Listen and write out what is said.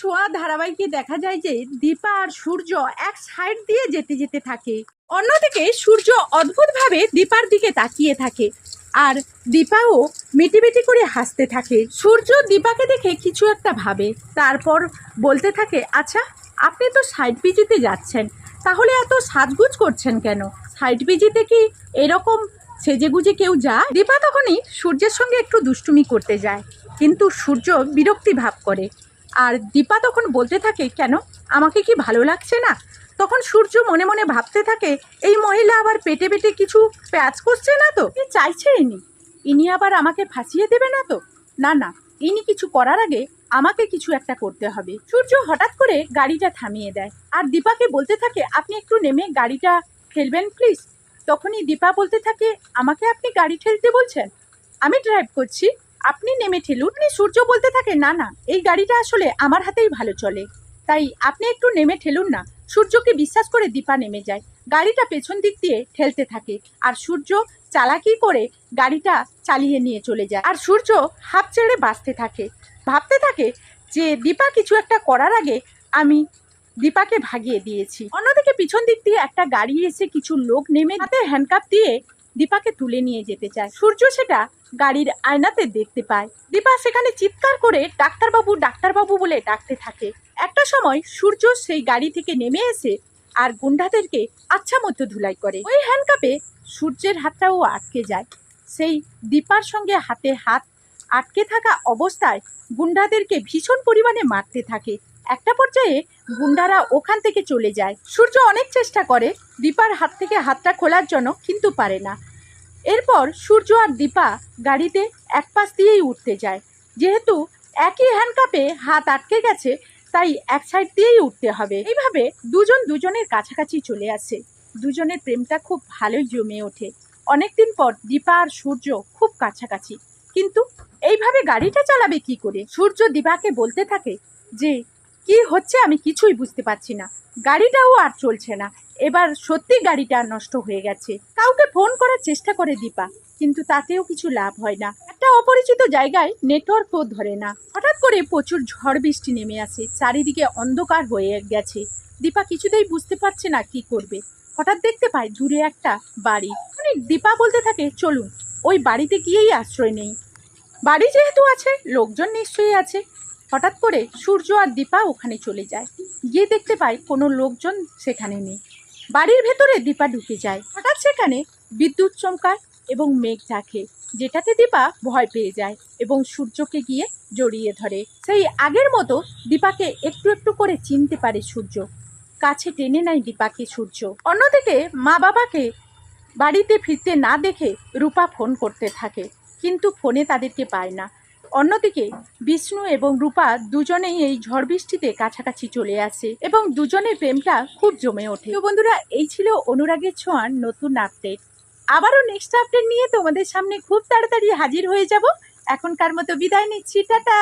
ছোঁয়া ধারাবাহিকে দেখা যায় যে দীপা আর সূর্য এক সাইড দিয়ে যেতে যেতে থাকে। অন্যদিকে সূর্য অদ্ভুতভাবে দীপার দিকে তাকিয়ে থাকে আর দীপাও মিটিমিটি করে হাসতে থাকে। সূর্য দীপাকে দেখে কিছু একটা ভাবে, তারপর বলতে থাকে আচ্ছা আপনি তো সাইড পিজিতে যাচ্ছেন, তাহলে এত সাজগুজ করছেন কেন? সাইড পিজিতে কি এরকম সেজেগুজে কেউ যায়? দীপা তখনই সূর্যের সঙ্গে একটু দুষ্টুমি করতে যায়, কিন্তু সূর্য বিরক্তি ভাব করে। আর দীপা তখন বলতে থাকে, কেন? আমাকে কি ভালো লাগছে না? তখন সূর্য মনে মনে ভাবতে থাকে, এই মহিলা আবার পেটে পেটে কিছু প্যাচ করছে না তো? কি চাইছে ইনি। ইনি আবার আমাকে ফাঁসিয়ে দেবে না তো? না না, ইনি কিছু করার আগে আমাকে কিছু একটা করতে হবে। সূর্য হঠাৎ করে গাড়িটা থামিয়ে দেয় আর দীপাকে বলতে থাকে, আপনি একটু নেমে গাড়িটা ঠেলবেন প্লিজ তখনই দীপা বলতে থাকে, আমাকে আপনি গাড়ি ঠেলতে বলছেন? আমি ড্রাইভ করছি। আপনি নেমে ঠেলুন। সূর্য বলতে থাকে না না, এই গাড়িটা আসলে আমার হাতেই ভালো চলে। তাই আপনি একটু নেমে ঠেলুন না। সূর্যকে বিশ্বাস করে দীপা নেমে যায়। গাড়িটা পেছন দিক দিয়ে ঠেলতে থাকে। আর সূর্য চালাকি করে গাড়িটা চালিয়ে নিয়ে চলে যায়। আর সূর্য হাফ ছেড়ে বাঁচতে থাকে। ভাবতে থাকে যে দীপা কিছু একটা করার আগে আমি দীপাকে ভাগিয়ে দিয়েছি। অন্যদিকে পিছন দিক দিয়ে একটা গাড়ি এসে কিছু লোক নেমে হাতে হ্যান্ডকাপ দিয়ে দীপাকে তুলে নিয়ে যেতে চায়। সূর্য সেটা গাড়ির আয়নাতে দেখতে পায়। দীপা সেখানে চিৎকার করে ডাক্তারবাবু ডাক্তারবাবু বলে ডাকতে থাকে। একটা সময় সূর্য সেই গাড়ি থেকে নেমে এসে আর গুন্ডাদেরকে আচ্ছা মতো ধুলাই করে। ওই হ্যান্ডকাপে সূর্যের হাতটাও আটকে যায়। সেই দীপার সঙ্গে হাতে হাত আটকে থাকা অবস্থায় গুন্ডাদেরকে ভীষণ পরিমাণে মারতে থাকে। একটা পর্যায়ে গুন্ডারা ওখান থেকে চলে যায়। সূর্য অনেক চেষ্টা করে, দীপার হাত থেকে হাতটা খোলার জন্য, কিন্তু পারে না। এরপর সূর্য আর দীপা গাড়িতে এক পাশ দিয়েই উঠতে যায়। যেহেতু একই হ্যান্ডকাপে হাত আটকে গেছে, তাই এক সাইড দিয়েই উঠতে হবে। এইভাবে দুজন দুজনের কাছাকাছি চলে আসে। দুজনের প্রেমটা খুব ভালোই জমে ওঠে। অনেকদিন পর দীপা আর সূর্য খুব কাছাকাছি। কিন্তু এইভাবে গাড়িটা চালাবে কি করে? সূর্য দীপাকে বলতে থাকে যে, কি হচ্ছে আমি কিছুই বুঝতে পারছি না। গাড়িটাও আর চলছে না। এবার সত্যি গাড়িটা নষ্ট হয়ে গেছে। কাউকে ফোন করার চেষ্টা করে দীপা, কিন্তু তাতেও কিছু লাভ হয় না। একটা অপরিচিত জায়গায় নেটওয়ার্কও ধরে না। হঠাৎ করে প্রচুর ঝড় বৃষ্টি নেমে আসে। চারিদিকে অন্ধকার হয়ে গেছে। দীপা কিছুতেই বুঝতে পারছে না কি করবে। হঠাৎ দেখতে পায় দূরে একটা বাড়ি। মানে দীপা বলতে থাকে, চলুন। ওই বাড়িতে গিয়েই আশ্রয় নেই। বাড়ি যেহেতু আছে, লোকজন নিশ্চয়ই আছে। হঠাৎ করে সূর্য আর দীপা ওখানে চলে যায়। গিয়ে দেখতে পায় কোনো লোকজন সেখানে নেই। বাড়ির ভেতরে দীপা ঢুকে যায়। হঠাৎ সেখানে বিদ্যুৎ চমকায় এবং মেঘ ডাকে যেটাতে দীপা ভয় পেয়ে যায় এবং সূর্যকে গিয়ে জড়িয়ে ধরে। সেই আগের মতো দীপাকে একটু একটু করে চিনতে পারে সূর্য। কাছে টেনে নেয় দীপাকে সূর্য। অন্যদিকে মা বাবাকে বাড়িতে ফিরতে না দেখে রূপা ফোন করতে থাকে, কিন্তু ফোনে তাদেরকে পায় না। অন্যদিকে বিষ্ণু এবং রূপা দুজনেই এই ঝড় বৃষ্টিতে কাছাকাছি চলে আসে এবং দুজনের প্রেমটা খুব জমে ওঠে। তো বন্ধুরা, এই ছিল অনুরাগের ছোঁয়ার নতুন আপডেট আবারও নেক্সট আপডেট নিয়ে তোমাদের সামনে খুব তাড়াতাড়ি হাজির হয়ে যাব। এখনকার মতো বিদায় নিচ্ছি, টাটা!